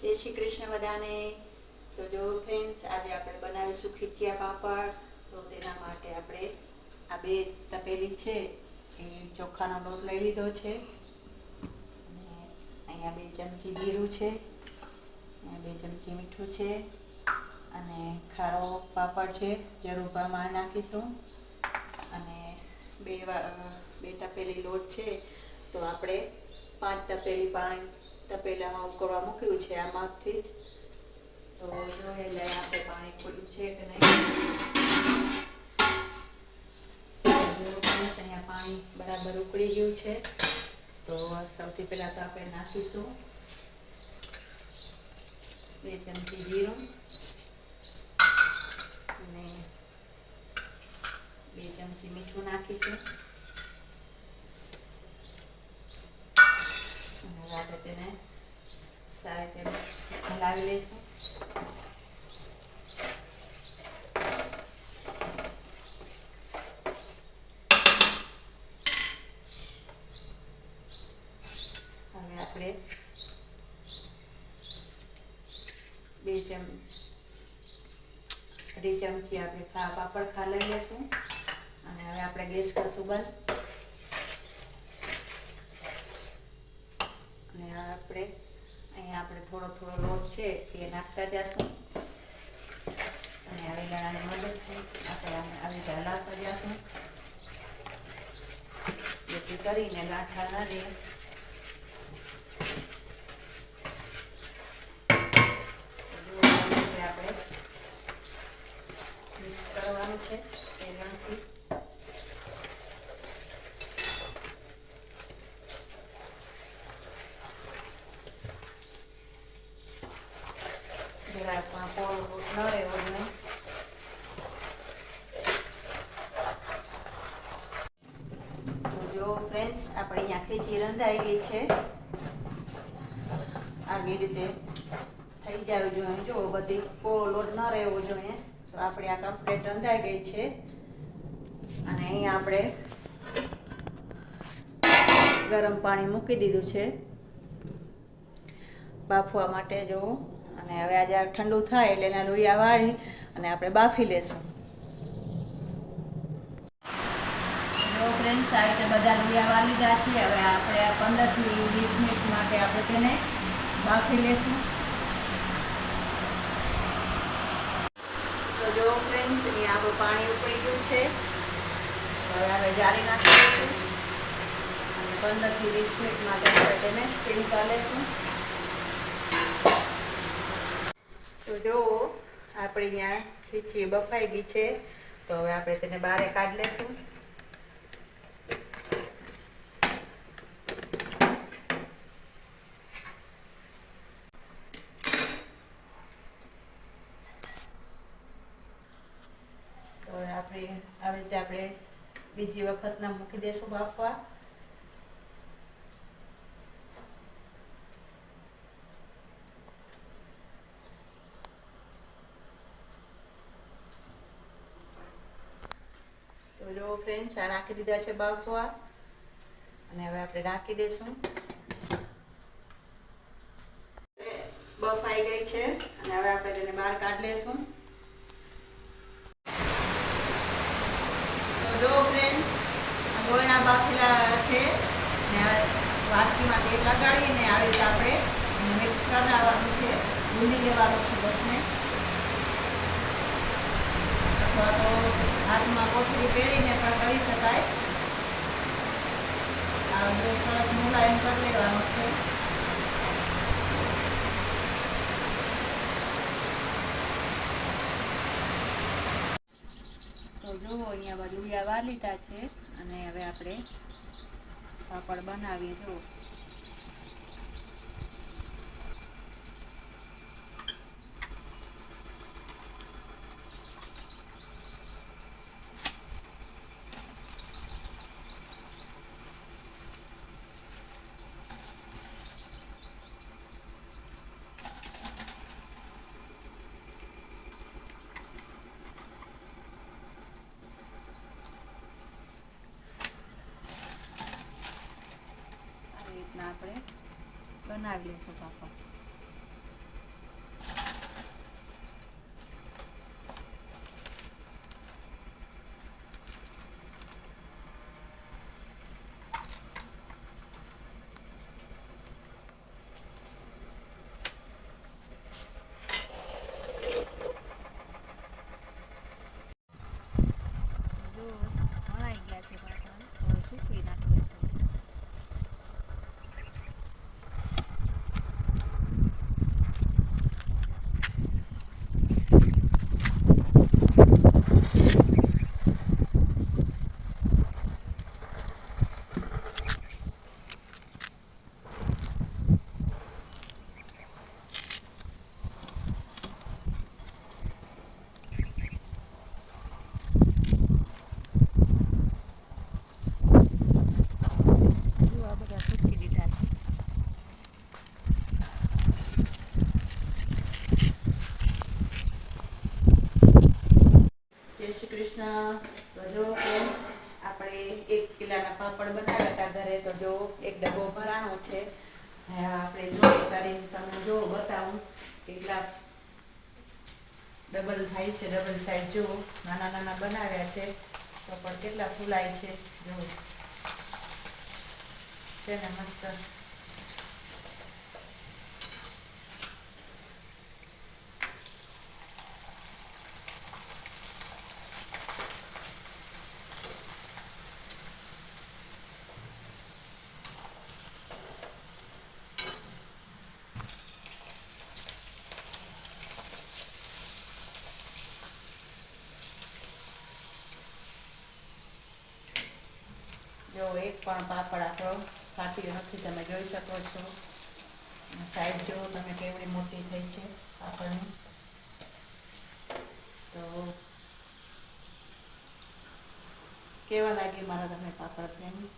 જય શ્રી કૃષ્ણ બધાને. તો જો ફ્રેન્ડ્સ આજે આપણે બનાવીશું ખીચિયા પાપડ. તો તેના માટે આપણે આ બે તપેલી છે, એ ચોખાનો લોટ લઈ લીધો છે. અહીંયા બે ચમચી જીરું છે બે ચમચી મીઠું છે, અને ખારો પાપડ છે, જરૂર પ્રમાણે નાખીશું. અને બે બે તપેલી લોટ છે, તો આપણે પાંચ તપેલી પાણી તપેલામાં ઉકળવા મૂક્યું છે આ માપથી જ. તો જોઈએ લઈ આપણે પાણી ખોલ્યું છે કે નહીં? અહીંયા પાણી બરાબર ઉકળી ગયું છે. તો સૌથી પહેલાં તો આપણે નાખીશું. બે ચમચી જીરું. અને બે ચમચી મીઠું નાખીશું અને હવે આપણે તેને સારી હલાવી લઈશું હવે આપણે બે ચમ અઢી ચમચી આપણે પાપડ ખા લઈ લઈશું અને હવે આપણે ગેસ કરશું બંધ અને આપણે આપણે થોડો થોડો લોટ છે એ નાખતા જશું. અને આવી ગળાની મદદથી આપણે આવી હલાવતા જશું. જેથી કરીને ગાંઠા ના રહે તો જુઓ આવી રીતે આપણે મિક્સ કરવાનું છે વેલણથી જરાક પણ પોળો લોટ ન રહેવો જોઈએ તો જો ફ્રેન્ડ્સ આપણે અહીંયા ખીચી રંધાઈ ગઈ છે, આવી રીતે થઈ જવી જોઈએ. જો બધી કોળો લોટ ન રહેવો જોઈએ, તો આપણે આ કમ્પ્લેટ રંધાઈ ગઈ છે. અને અહીંયા આપણે ગરમ પાણી મૂકી દીધું છે. બાફવા માટે જો અને હવે આજે ઠંડુ થાય એટલે એના લોહીયા વાળી અને આપણે બાફી લેશું. જો ફ્રેન્ડ્સ આ રીતે બધા લોહીયા વાળી લીધા છે. હવે આપણે પંદરથી વીસ મિનિટ માટે આપણે તેને બાફી લેશું. તો જો ફ્રેન્ડ્સ અહીંયા આપણું પાણી ઉકળી ગયું છે. હવે આપણે જાળી નાખી દઈશું. અને પંદરથી વીસ મિનિટ માટે આપણે તેને સ્ટીમ કરી લઈશું તો જો, આપણે અહીંયા ખીચી બફાઈ ગઈ છે, તો હવે આપણે તેને બહાર કાઢી લેશું. આપણે આવી રીતે આપણે બીજી વખતના મૂકી દઈશું બાફવા તો જો ફ્રેન્ડ્સ, આ નાખી દીધા છે બાફવા અને હવે આપણે નાખી દઈશું. બફાઈ ગઈ છે. અને હવે આપણે તેને બહાર કાઢી લેશું જો ફ્રેન્ડ્સ ગોળના બાફેલા છે. ને વાટકીમાં તેલ લગાડીને આવી રીતે આપણે મિક્સ કરાવવાનું છે. ગુંદી લેવાનું છે લોટને અથવા તો હાથમાં કોથળી પહેરીને પણ કરી શકાય. આ બહુ સરસ મુલાયમ કરી લેવાનો છે. તો જુઓ, અહીંયા બધું વાર લીધા છે. અને હવે આપણે પાપડ બનાવીએ. જુઓ. આવી રીતના આપણે બનાવી લઈશું પાપડ કૃષ્ણ તો જો ફ્રેન્ડ્સ આપણે એક કિલાના પાપડ બનાવ્યા હતા ઘરે, તો જો એક ડબ્બો ભરાણો છે. આપણે જોઈએ કરીને તમને જો બતાવું, કેટલા ડબલ થાય છે, ડબલ સાઈઝ જો નાના નાના બનાવ્યા છે, તો પણ કેટલા ફૂલાય છે, જો. છે ને મસ્ત. જો એક પણ પાપડ આપણો ફાટ્યો નથી, તમે જોઈ શકો છો. સાઈડ જો તમે કેવડી મોટી થઈ છે પાપડની. તો કેવા લાગે મારા તમે પાપડ ફ્રેન્ડ્સ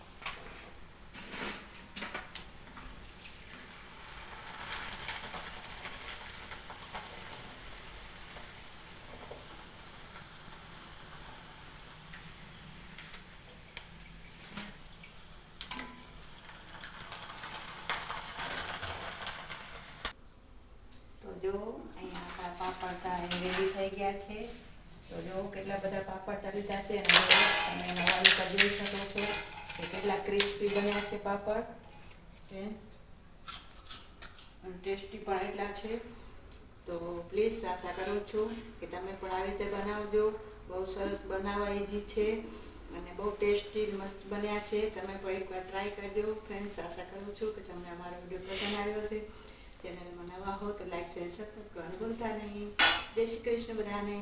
તો જો અહીંયા આપણા પાપડ તા ગયા છે. તો જો કેટલા બધા પાપડ તા લીધા છે અને તમે નવાઈ પર શકો છો કે કેટલા ક્રિસ્પી બન્યા છે પાપડ. ટેસ્ટી પણ એટલા છે. તો પ્લીઝ આશા કરું છું કે તમે પણ આવી રીતે બનાવજો. બહુ સરસ બનાવવા ઇઝી છે અને બહુ ટેસ્ટી મસ્ત બન્યા છે. તમે પણ એકવાર ટ્રાય કરજો. ફ્રેન્ડ્સ આશા કરું છું કે તમને અમારો વીડિયો પસંદ આવ્યો છે ચેનલમાં નવા હો તો લાઈક શેર સબસ્ક્રાઈબ કરવાનું ભૂલતા નહીં જય શ્રી કૃષ્ણ બધાને